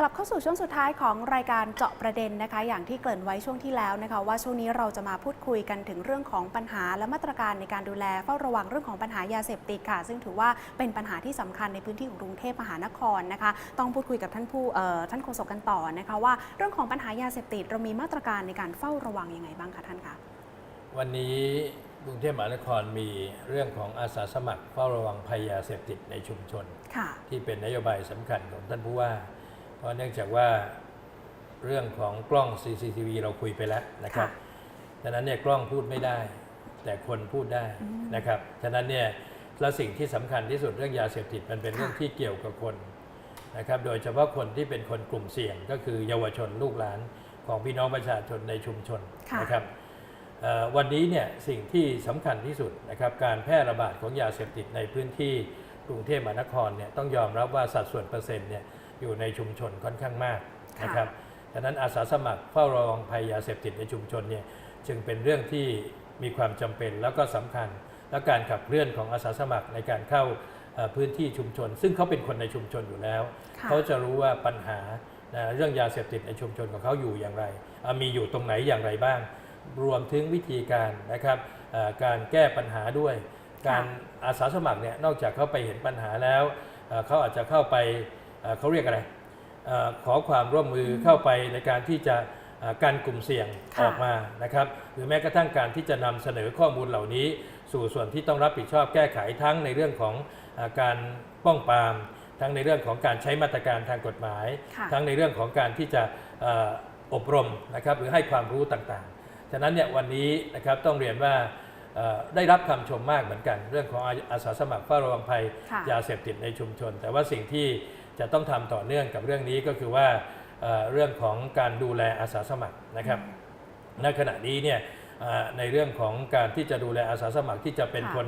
กลับเข้าสู่ช่วงสุดท้ายของรายการเจาะประเด็นนะคะ อย่างที่เกริ่นไว้ช่วงที่แล้วนะคะ ว่าช่วงนี้เราจะมาพูดคุยกันถึงเรื่องของปัญหาและมาตรการในการดูแลเฝ้าระวังเรื่องของปัญหายาเสพติดค่ะ ซึ่งถือว่าเป็นปัญหาที่สำคัญในพื้นที่ของกรุงเทพมหานครนะคะ ต้องพูดคุยกับท่านผู้เอ่อท่านโฆษกกันต่อนะคะว่าเรื่องของปัญหายาเสพติดเรามีมาตรการในการเฝ้าระวังยังไงบ้างคะท่านคะวันนี้กรุงเทพมหานครมีเรื่องของอาสาสมัครเฝ้าระวังภัยยาเสพติดในชุมชนค่ะที่เป็นนโยบายสำคัญของท่านผู้ว่าเพ ราะเนื่องจากว่าเรื่องของกล้อง CCTV เราคุยไปแล้วนะครับค่ะฉะนั้นเนี่ยกล้องพูดไม่ได้ แต่คนพูดได้อืมนะครับฉะนั้นเนี่ยและสิ่งที่สำคัญที่สุดเรื่องยาเสพติดมันเป็นค่ะเรื่องที่เกี่ยวกับคนนะครับ โดยเฉพาะคนที่เป็นคนกลุ่มเสี่ยงก็คือเยาวชนลูกหลานของพี่น้องประชาชนในชุมชนค่ะนะครับเอ่อวันนี้เนี่ยสิ่งที่สำคัญที่สุดนะครับการแพร่ระบาดของยาเสพติดในพื้นที่กรุงเทพมหานครเนี่ยต้องยอมรับว่าสัดส่วนเปอร์เซ็นต์เนี่ย อยู่ในชุมชนค่อนข้างมากค่ะนะครับดังนั้นอาสาสมัครเฝ้าระวังภัยยาเสพติดในชุมชนเนี่ยจึงเป็นเรื่องที่มีความจำเป็นแล้วก็สำคัญ และการขับเคลื่อนของอาสาสมัครในการเข้าเอ่อพื้นที่ชุมชน ซึ่งเขาเป็นคนในชุมชนอยู่แล้วค่ะเขาจะรู้ว่าปัญหานะเรื่องยาเสพติดในชุมชนของเขาอยู่อย่างไรอะมีอยู่ตรงไหนอย่างไรบ้าง รวมถึงวิธีการนะครับเอ่อการแก้ปัญหาด้วย การอาสาสมัครเนี่ยนอกจากเขาไปเห็นปัญหาแล้วเอ่อเขาอาจจะเข้าไป เอ่อเขาเรียกอะไรเอ่อขอความร่วมมือเข้าไปในการที่จะเอ่อกันกลุ่มเสี่ยงค่ะออกมานะครับ หรือแม้กระทั่งการที่จะนำเสนอข้อมูลเหล่านี้ สู่ส่วนที่ต้องรับผิดชอบแก้ไขทั้งในเรื่องของเออการป้องปราม ทั้งในเรื่องของการใช้มาตรการทางกฎหมายค่ะทั้งในเรื่องของการที่จะเอ่ออบรมนะครับหรือให้ความรู้ต่างๆ ฉะนั้นเนี่ยวันนี้นะครับต้องเรียนว่าเอ่อได้รับคำชมมากเหมือนกัน เรื่องของอาอาสาสมัครเฝ้าระวังภัยค่ะยาเสพติดในชุมชน แต่ว่าสิ่งที่ จะต้องทำต่อเนื่องกับเรื่องนี้ก็คือว่าเอ่อเรื่องของการดูแลอาสาสมัครนะครับณขณะนี้เนี่ยเอ่อในเรื่องของการที่จะดูแลอาสาสมัครที่จะเป็นค่ะคน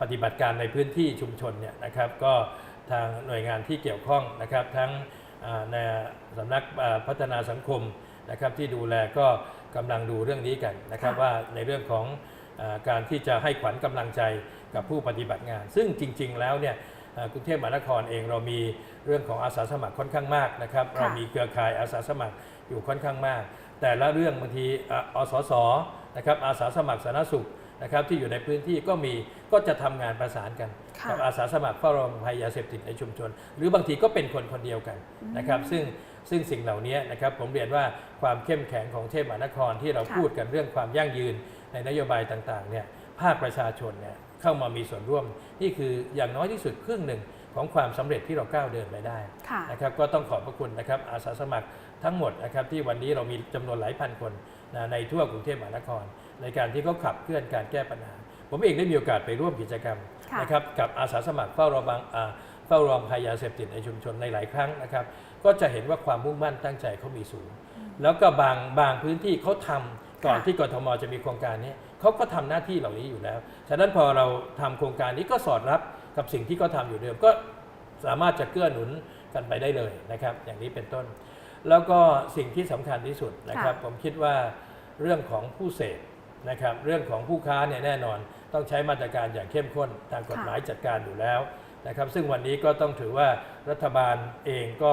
ปฏิบัติการในพื้นที่ชุมชนเนี่ยนะครับ ก็ทางหน่วยงานที่เกี่ยวข้องนะครับ ทั้งอ่าในสำนักอ่าพัฒนาสังคมนะครับที่ดูแลก็กำลังดูเรื่องนี้กันนะครับค่ะว่าในเรื่องของอาการที่จะให้ขวัญกำลังใจกับผู้ปฏิบัติงาน ซึ่งจริง ๆ แล้วเนี่ยอ่า กรุงเทพมหานครเองเรามีเรื่องของอาสาสมัครค่อนข้างมากนะครับค่ะเรามีเครือข่ายอาสาสมัครอยู่ค่อนข้างมาก แต่ละเรื่องบางทีอะอสสนะครับอาสาสมัครสาธารณสุขนะครับที่อยู่ในพื้นที่ก็มีก็จะทำงานประสานกันค่ะกัอาสาสมัครเฝ้าระวังภัยยาเสพติดในชุมชน หรือบางทีก็เป็นคนคนเดียวกันนะครับซึ่งซึ่งสิ่งเหล่านี้นะครับผมเรียนว่าความเข้มแข็งของเทพมหานครที่เราค่ะพูดกันเรื่องความยั่งยืนในนโยบายต่างๆเนี่ย ภาคประชาชนเนี่ยเข้ามามีส่วนร่วม นี่คืออย่างน้อยที่สุดครึ่งหนึ่งของความสำเร็จที่เราก้าวเดินไปได้ค่ะนะครับก็ต้องขอบพระคุณนะครับอาสาสมัครทั้งหมดนะครับที่วันนี้เรามีจำนวนหลายพันคนนะในทั่วกรุงเทพมหานคร ในการที่เขาขับเคลื่อนการแก้ปัญหา ผมเองได้มีโอกาสไปร่วมกิจกรรมค่ะนะครับกับอาสาสมัครเฝ้าระวังอ่าเฝ้าระวังภัยยาเสพติดในชุมชนในหลายครั้งนะครับ ก็จะเห็นว่าความมุ่งมั่นตั้งใจเขามีสูง แล้วก็บางบางพื้นที่เขาทำก่อนค่ะที่กทมจะมีโครงการนี้ เขาก็ทำหน้าที่เหล่านี้อยู่แล้ว ฉะนั้นพอเราทำโครงการนี้ก็สอดรับกับสิ่งที่เขาทำอยู่เดิมก็สามารถจะเกื้อหนุนกันไปได้เลยนะครับ อย่างนี้เป็นต้น แล้วก็สิ่งที่สำคัญที่สุดนะครับค่ะผมคิดว่าเรื่องของผู้เสพนะครับ เรื่องของผู้ค้าเนี่ยแน่นอน ต้องใช้มาตรการอย่างเข้มข้นทางกฎหมายจัดการอยู่แล้วนะครับ ซึ่งวันนี้ก็ต้องถือว่ารัฐบาลเองก็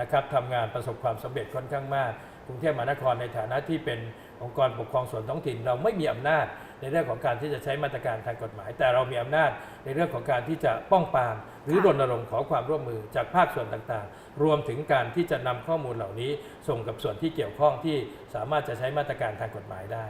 นะครับทำงานประสบความสำเร็จค่อนข้างมากกรุงเทพมหานครในฐานะที่เป็น องค์กรปกครองส่วนท้องถิ่นเราไม่มีอำนาจในเรื่องของการที่จะใช้มาตรการทางกฎหมาย แต่เรามีอำนาจในเรื่องของการที่จะป้องปรามหรือค่ะรณรงค์ขอความร่วมมือจากภาคส่วนต่างๆ รวมถึงการที่จะนำข้อมูลเหล่านี้ ส่งกับส่วนที่เกี่ยวข้องที่สามารถจะใช้มาตรการทางกฎหมายได้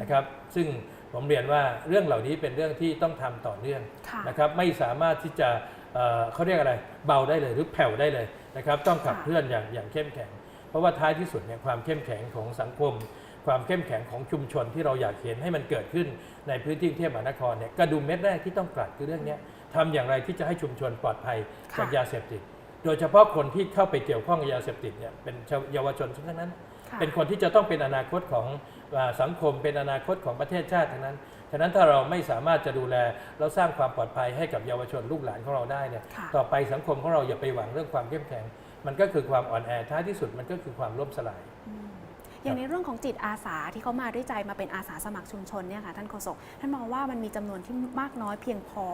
นะครับ ซึ่งผมเรียนว่าเรื่องเหล่านี้เป็นเรื่องที่ต้องทำต่อเนื่องค่ะนะครับ ไม่สามารถที่จะเอ่อเขาเรียกอะไรเบาได้เลยหรือแผ่วได้เลยนะครับ ต้องขับค่ะเคลื่อนอย่างอย่างเข้มแข็ง เพราะว่าท้ายที่สุดเนี่ยความเข้มแข็งของสังคม ความเข้มแข็งของชุมชนที่เราอยากเห็นให้มันเกิดขึ้นในพื้นที่กรุงเทพมหานครเนี่ยกระดุมเม็ดแรกที่ต้องกลัดคือเรื่องเนี้ยทำอย่างไรที่จะให้ชุมชนปลอดภัยค่ะจากยาเสพติด โดยเฉพาะคนที่เข้าไปเกี่ยวข้องกับยาเสพติดเนี่ยเป็นเยาวชนทั้งนั้นค่ะเป็นคนที่จะต้องเป็นอนาคตของอ่าสังคมเป็นอนาคตของประเทศชาติทั้งนั้นฉะนั้นถ้าเราไม่สามารถจะดูแลแล้วสร้างความปลอดภัยให้กับเยาวชนลูกหลานของเราได้เนี่ยค่ะต่อไปสังคมของเราอย่าไปหวังเรื่องความเข้มแข็ง มันก็คือความอ่อนแอท้ายที่สุดมันก็คือความล่มสลาย อืมอย่างในเรื่องของจิตอาสาที่เขามาด้วยใจมาเป็นอาสาสมัครชุมชนเนี่ยค่ะท่านโฆษกท่านมองว่ามันมีจำนวนที่มากน้อยเพียงพอ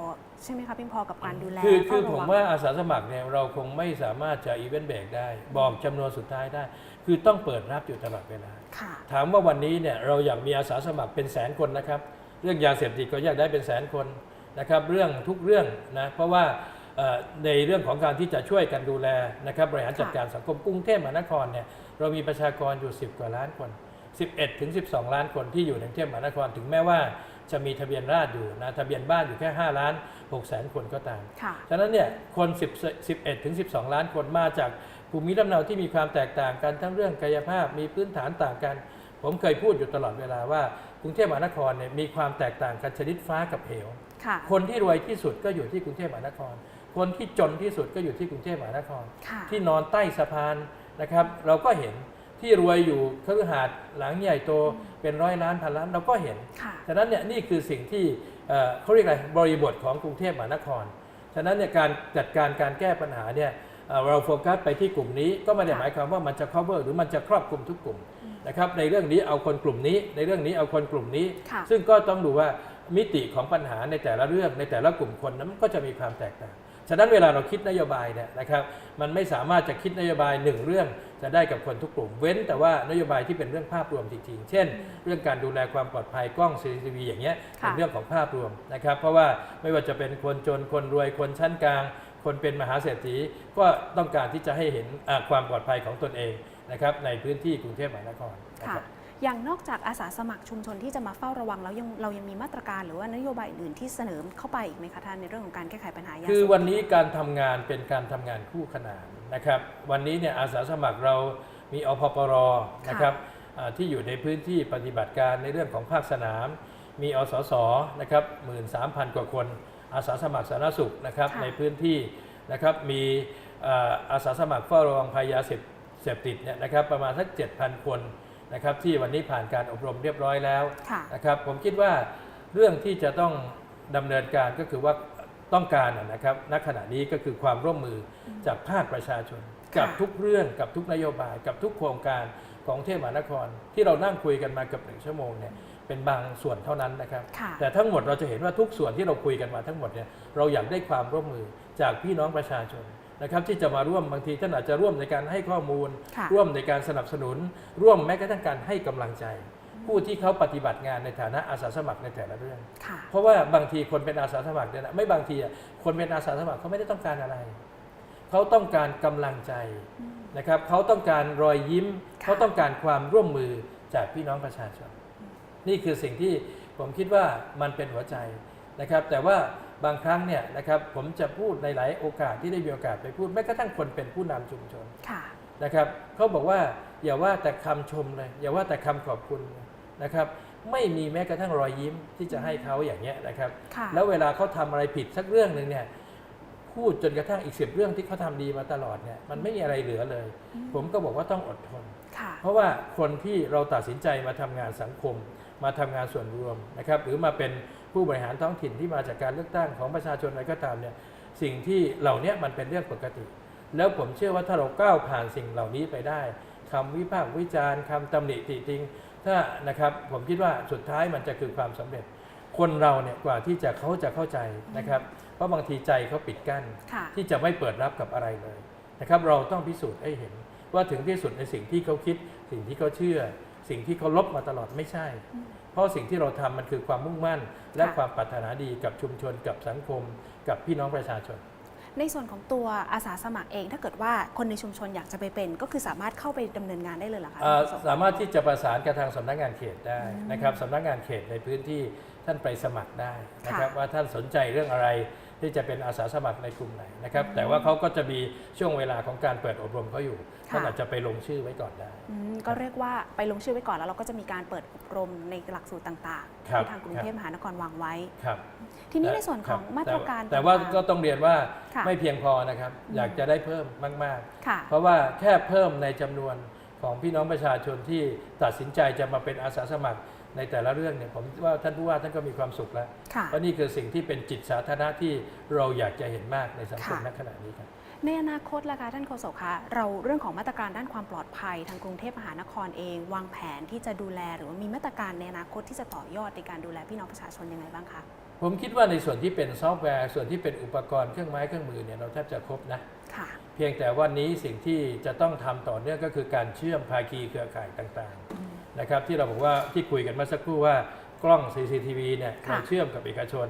ใช่ไหมคะเพียงพอกับการดูแลคือคือเฝ้ผระมวังว่าอาสาสมัครเนี่ยเราคงไม่สามารถจะอีเวนต์เบรกได้ บอกจำนวนสุดท้ายได้ คือต้องเปิดรับอยู่ตลอดเวลาค่ะถามว่าวันนี้เนี่ยเราอยากมีอาสาสมัครเป็นแสนคนนะครับ เรื่องยาเสพติดก็อยากได้เป็นแสนคนนะครับเรื่องทุกเรื่องนะเพราะว่าเอ่อ ในเรื่องของการที่จะช่วยกันดูแลนะครับบริหารจัดการสังคมกรุงเทพมหานครเนี่ยเรามีประชากรอยู่ 10 กว่าล้านคน 11ถึง12 ล้านคนที่อยู่ในกรุงเทพมหานครถึงแม้ว่าจะมีทะเบียนราษฎร์อยู่นะทะเบียนบ้านอยู่แค่ 5 ล้าน6แสนคนก็ตามค่ะฉะนั้นเนี่ยคน10 11ถึง12 ล้านคนมาจากภูมิลำเนาที่มีความแตกต่างกันทั้งเรื่องกายภาพมีพื้นฐานต่างกัน ผมเคยพูดอยู่ตลอดเวลาว่ากรุงเทพมหานครเนี่ยมีความแตกต่างกันชนิดฟ้ากับเหวค่ะคนที่รวยที่สุดก็อยู่ที่กรุงเทพมหานคร คนที่จนที่สุดก็อยู่ที่กรุงเทพมหานครค่ะที่นอนใต้สะพานนะครับ เราก็เห็นที่รวยอยู่คฤหาสน์หลังใหญ่โตเป็นร้อยล้านพันล้านเราก็เห็นค่ะฉะนั้นเนี่ยนี่คือสิ่งที่เอ่อเขาเรียกอะไรบริบทของกรุงเทพมหานครฉะนั้นเนี่ยการจัดการการแก้ปัญหาเนี่ยเอ่อเราโฟกัสไปที่กลุ่มนี้ก็ไม่ได้ค่ะหมายความว่ามันจะ cover หรือมันจะครอบคลุมทุกกลุ่มนะครับในเรื่องนี้เอาคนกลุ่มนี้ ในเรื่องนี้เอาคนกลุ่มนี้ค่ะซึ่งก็ต้องดูว่ามิติของปัญหาในแต่ละเรื่องในแต่ละกลุ่มคนนั้นก็จะมีความแตกต่าง ฉะนั้นเวลาเราคิดนโยบายเนี่ยนะครับมันไม่สามารถจะคิดนโยบายหนึ่งเรื่องจะได้กับคนทุกกลุ่มเว้น แต่ว่านโยบายที่เป็นเรื่องภาพรวมจริงๆ เช่น เรื่องการดูแลความปลอดภัยกล้อง CCTV อย่างเงี้ยค่ะเป็นเรื่องของภาพรวมนะครับ เพราะว่าไม่ว่าจะเป็นคนจนคนรวยคนชั้นกลาง คนเป็นมหาเศรษฐีก็ต้องการที่จะให้เห็นอ่าความปลอดภัยของตนเองนะครับในพื้นที่กรุงเทพมหานครนะค่ะครับ อย่างนอกจากอาสาสมัครชุมชนที่จะมาเฝ้าระวังแล้วยังเรายังมีมาตรการหรือว่านโยบายอื่นๆที่เสนอเข้าไปอีกไหมคะท่านในเรื่องของการแก้ไขปัญหายาเสพติดคือวันนี้การทำงานเป็นการทำงานคู่ขนานนะครับ วันนี้เนี่ยอาสาสมัครเรามีอพปรนะครับอ่าที่อยู่ในพื้นที่ปฏิบัติการในเรื่องของภาคสนาม มีอสสนะครับหมื่นสามพันกว่าคน อาสาสมัครสาธารณสุขนะครับค่ะ ในพื้นที่นะครับมีอ่าอาสาสมัครเฝ้าระวังภัยยาเสพเสพติดเนี่ยนะครับประมาณสัก7,000 คน นะครับที่วันนี้ผ่านการอบรมเรียบร้อยแล้วค่ะนะครับผมคิดว่าเรื่องที่จะต้องดำเนินการก็คือว่าต้องการนะนะครับณขณะนี้ก็คือความร่วมมือจากภาคประชาชนค่ะกับทุกเรื่องกับทุกนโยบาย กับทุกโครงการของเทพมหานคร ที่เรานั่งคุยกันมาเกือบหนึ่งชั่วโมงเนี่ยเป็นบางส่วนเท่านั้นนะครับค่ะแต่ทั้งหมดเราจะเห็นว่าทุกส่วนที่เราคุยกันมาทั้งหมดเนี่ยเราอยากได้ความร่วมมือจากพี่น้องประชาชน นะครับที่จะมาร่วมบางทีท่านอาจจะร่วมในการให้ข้อมูล ค่ะร่วมในการสนับสนุน ร่วมแม้กระทั่งการให้กำลังใจ ผู้ที่เขาปฏิบัติงานในฐานะอาสาสมัครในแต่ละเรื่อง ค่ะ เพราะว่าบางทีคนเป็นอาสาสมัครเนี่ยนะไม่บางทีอะคนเป็นอาสาสมัครเขาไม่ได้ต้องการอะไร เขาต้องการกำลังใจนะครับเขาต้องการรอยยิ้ม ค่ะ เขาต้องการความร่วมมือจากพี่น้องประชาชน นี่คือสิ่งที่ผมคิดว่ามันเป็นหัวใจนะครับ แต่ว่า บางครั้งเนี่ยนะครับผมจะพูดในหลายโอกาสที่ได้มีโอกาสไปพูดแม้กระทั่งคนเป็นผู้นำชุมชนค่ะนะครับเขาบอกว่าอย่าว่าแต่คำชมเลยอย่าว่าแต่คำขอบคุณเลยนะครับไม่มีแม้กระทั่งรอยยิ้มที่จะให้เขาอย่างเงี้ยนะครับค่ะแล้วเวลาเขาทำอะไรผิดสักเรื่องหนึ่งเนี่ยพูดจนกระทั่งอีกสิบเรื่องที่เขาทำดีมาตลอดเนี่ยมันไม่มีอะไรเหลือเลย ผมก็บอกว่าต้องอดทนค่ะเพราะว่าคนที่เราตัดสินใจมาทำงานสังคม มาทำงานส่วนรวมนะครับหรือมาเป็น ผู้บริหารท้องถิ่นที่มาจากการเลือกตั้งของประชาชนอะไรก็ตามเนี่ยสิ่งที่เหล่านี้มันเป็นเรื่องปกติ แล้วผมเชื่อว่าถ้าเราก้าวผ่านสิ่งเหล่านี้ไปได้คำวิพากษ์วิจารณ์คำตำหนิติติงถ้านะครับผมคิดว่าสุดท้ายมันจะคือความสำเร็จ คนเราเนี่ยกว่าที่จะเขาจะเข้าใจนะครับ เพราะบางทีใจเขาปิดกั้นค่ะที่จะไม่เปิดรับกับอะไรเลยนะครับ เราต้องพิสูจน์ให้เห็น ว่าถึงที่สุดในสิ่งที่เขาคิด สิ่งที่เขาเชื่อ สิ่งที่เขาลบมาตลอดไม่ใช่ เพราะสิ่งที่เราทำมันคือความมุ่งมั่น และค่ะความปรารถนาดีกับชุมชนกับสังคม กับพี่น้องประชาชน ในส่วนของตัวอาสาสมัครเอง ถ้าเกิดว่าคนในชุมชนอยากจะไปเป็น ก็คือสามารถเข้าไปดำเนินงานได้เลยเหรอคะเอ่อท่านโฆษกสามารถที่จะประสานกับทางสำนักงานเขตได้นะครับสำนักงานเขตในพื้นที่ท่านไปสมัครได้นะครับค่ะว่าท่านสนใจเรื่องอะไร ที่จะเป็นอาสาสมัครในกลุ่มไหนนะครับ แต่ว่าเขาก็จะมีช่วงเวลาของการเปิดอบรมเขาอยู่ค่ะท่านอาจจะไปลงชื่อไว้ก่อนได้ อืมก็เรียกว่าไปลงชื่อไว้ก่อนแล้วเราก็จะมีการเปิดอบรมในหลักสูตรต่างครับๆที่ทางกรุงเทพมหานครวางไว้ ครับทีนี้ในส่วนของคบมาตรการ แต่แต่ว่าต่งๆก็ต้องเรียนว่าค่ะไม่เพียงพอนะครับอยากจะได้เพิ่มมากค่ะๆเพราะว่าแค่เพิ่มในจำนวนของพี่น้องประชาชนที่ตัดสินใจจะมาเป็นอาสาสมัคร ในแต่ละเรื่องเนี่ยผมว่าท่านผู้ว่าท่านก็มีความสุขแล้วค่ะเพราะนี่คือสิ่งที่เป็นจิตสาธารณะที่เราอยากจะเห็นมากในสังคมค่ะณขณะนี้ครับในอนาคตล่ะคะท่านโฆษกคะเราเรื่องของมาตรการด้านความปลอดภัย ทางกรุงเทพมหานครเอง วางแผนที่จะดูแลหรือว่ามีมาตรการในอนาคตที่จะต่อยอดในการดูแลพี่น้องประชาชนยังไงบ้างคะผมคิดว่าในส่วนที่เป็นซอฟต์แวร์ส่วนที่เป็นอุปกรณ์เครื่องไม้เครื่องมือเนี่ยเราแทบจะครบนะค่ะเพียงแต่วันนี้สิ่งที่จะต้องทำต่อเนื่องก็คือการเชื่อมภาคีเครือข่ายต่างๆ นะครับที่เราบอกว่าที่คุยกันเมื่อสักครู่ว่ากล้อง CCTV เนี่ยค่ะเราเชื่อมกับเอกชน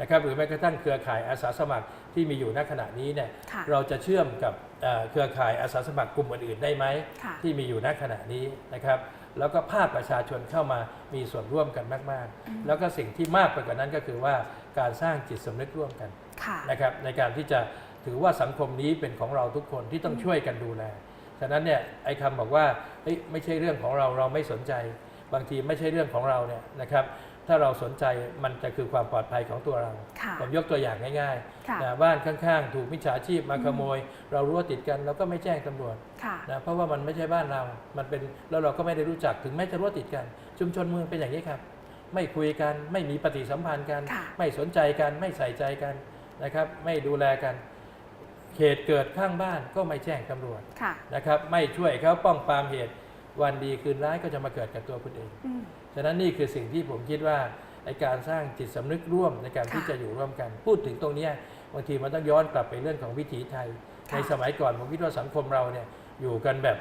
นะครับหรือแม้กระทั่งเครือข่ายอาสาสมัครที่มีอยู่ณขณะนี้เนี่ยค่ะเราจะเชื่อมกับเอ่อเครือข่ายอาสาสมัครกลุ่มอื่นๆได้ไหม ค่ะ ที่มีอยู่ณขณะนี้นะครับ แล้วก็ภาคประชาชนเข้ามามีส่วนร่วมกันมาก ๆ แล้วก็สิ่งที่มากไปกว่านั้นก็คือว่าการสร้างจิตสำนึกร่วมกัน ค่ะ นะครับในการที่จะถือว่าสังคมนี้เป็นของเราทุกคนที่ต้องช่วยกันดูแล ฉะนั้นเนี่ยไอ้คำบอกว่าเฮ้ยไม่ใช่เรื่องของเราเราไม่สนใจ บางทีไม่ใช่เรื่องของเราเนี่ยนะครับถ้าเราสนใจมันจะคือความปลอดภัยของตัวเราค่ะผมยกตัวอย่างง่ายค่ะๆนะบ้านข้างๆ ถูกมิจฉาชีพมาขโมย เรารู้ว่าติดกันเราก็ไม่แจ้งตำรวจค่ะนะเพราะว่ามันไม่ใช่บ้านเรา มันเป็นแล้วเราก็ไม่ได้รู้จักถึงแม้จะรู้ว่าติดกัน ชุมชนเมืองเป็นอย่างนี้ครับ ไม่คุยกันไม่มีปฏิสัมพันธ์กันค่ะไม่สนใจกันไม่ใส่ใจกันนะครับ ไม่ดูแลกัน เหตุเกิดข้างบ้านก็ไม่แจ้งตำรวจค่ะ นะครับ ไม่ช่วยเขาป้องปรามเหตุวันดีคืนร้ายก็จะมาเกิดกับตัวคุณเอง อืม ฉะนั้นนี่คือสิ่งที่ผมคิดว่าไอการสร้างจิตสำนึกร่วมในการค่ะที่จะอยู่ร่วมกัน พูดถึงตรงเนี้ยบางทีมันต้องย้อนกลับไปเรื่องของวิถีไทย ค่ะ ในสมัยก่อนผมคิดว่าสังคมเราเนี่ยอยู่กันแบบ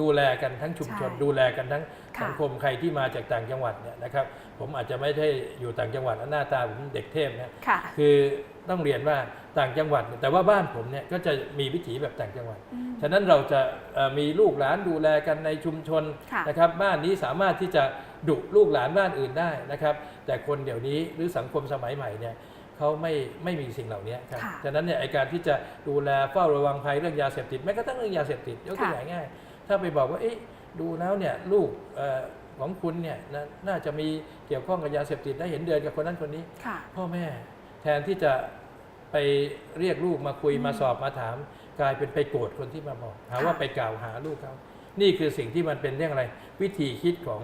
ดูแลกันทั้งชุมชนใช่ดูแลกันทั้งค่ะสังคมใครที่มาจากต่างจังหวัดเนี่ยนะครับ ผมอาจจะไม่ได้อยู่ต่างจังหวัดแล้วหน้าตาผมเด็กเทพนะค่ะคือต้องเรียนว่าต่างจังหวัดเนี่ยแต่ว่าบ้านผมเนี่ยก็จะมีวิถีแบบต่างจังหวัดอืมฉะนั้นเราจะเอ่อมีลูกหลานดูแลกันในชุมชนค่ะนะครับบ้านนี้สามารถที่จะดุลูกหลานบ้านอื่นได้นะครับ แต่คนเดี๋ยวนี้หรือสังคมสมัยใหม่เนี่ยเขาไม่ไม่มีสิ่งเหล่านี้ครับค่ะฉะนั้นเนี่ยไอการที่จะดูแลเฝ้าระวังภัยเรื่องยาเสพติดแม้กระทั่งเรื่องยาเสพติดยกตัวค่ะอย่างง่าย ถ้าไปบอกว่าเอ๊ะดูแล้วเนี่ยลูกเอ่อของคุณเนี่ยนะน่าจะมีเกี่ยวข้องกับยาเสพติดได้เห็นเดินกับคนนั้นคนนี้ค่ะพ่อแม่แทนที่จะไปเรียกลูกมาคุยอืมมาสอบมาถาม กลายเป็นไปโกรธคนที่มาบอกหาค่ะว่าไปกล่าวหาลูกเขานี่คือสิ่งที่มันเป็นเรื่องอะไร วิธีคิดของ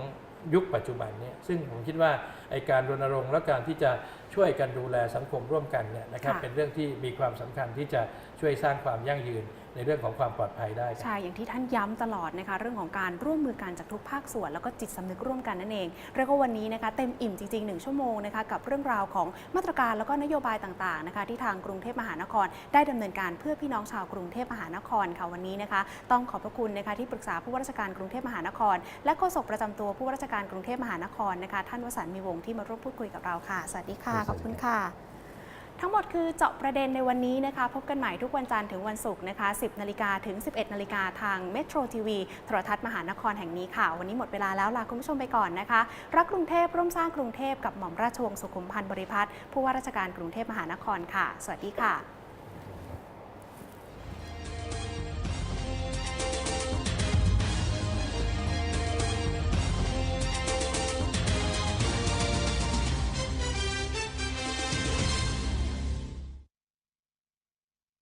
ยุคปัจจุบันเนี่ยซึ่งผมคิดว่าไอการรณรงค์และการที่จะช่วยกันดูแลสังคมร่วมกันเนี่ยนะครับค่ะเป็นเรื่องที่มีความสำคัญที่จะช่วยสร้างความยั่งยืน ในเรื่องของความปลอดภัยได้ครับใช่ อย่างที่ท่านย้ำตลอดนะคะ เรื่องของการร่วมมือกันจากทุกภาคส่วน แล้วก็จิตสำนึกร่วมกันนั่นเองเรียกว่าวันนี้นะคะเต็มอิ่มจริงๆ 1 ชั่วโมงนะคะกับเรื่องราวของมาตรการแล้วก็นโยบายต่างๆนะคะที่ทางกรุงเทพมหานคร ได้ดำเนินการเพื่อพี่น้องชาวกรุงเทพมหานครค่ะวันนี้นะคะ ต้องขอบพระคุณนะคะที่ปรึกษาผู้ว่าราชการกรุงเทพมหานคร และโฆษกประจำตัวผู้ว่าราชการกรุงเทพมหานครนะคะท่านวสันต์มีวงศ์ที่มาร่วมพูดคุยกับเราค่ะสวัสดีค่ะขอบคุณค่ะ ทั้งหมดคือเจาะประเด็นในวันนี้นะคะ พบกันใหม่ทุกวันจันทร์ถึงวันศุกร์นะคะ 10นาฬิกาถึง 11นาฬิกาทางเมโทรทีวีโทรทัศน์มหานครแห่งนี้ค่ะ วันนี้หมดเวลาแล้วลาคุณผู้ชมไปก่อนนะคะ รักกรุงเทพร่วมสร้างกรุงเทพกับหม่อมราชวงศ์สุขุมพันธ์บริพัตรผู้ว่าราชการกรุงเทพมหานครค่ะ สวัสดีค่ะ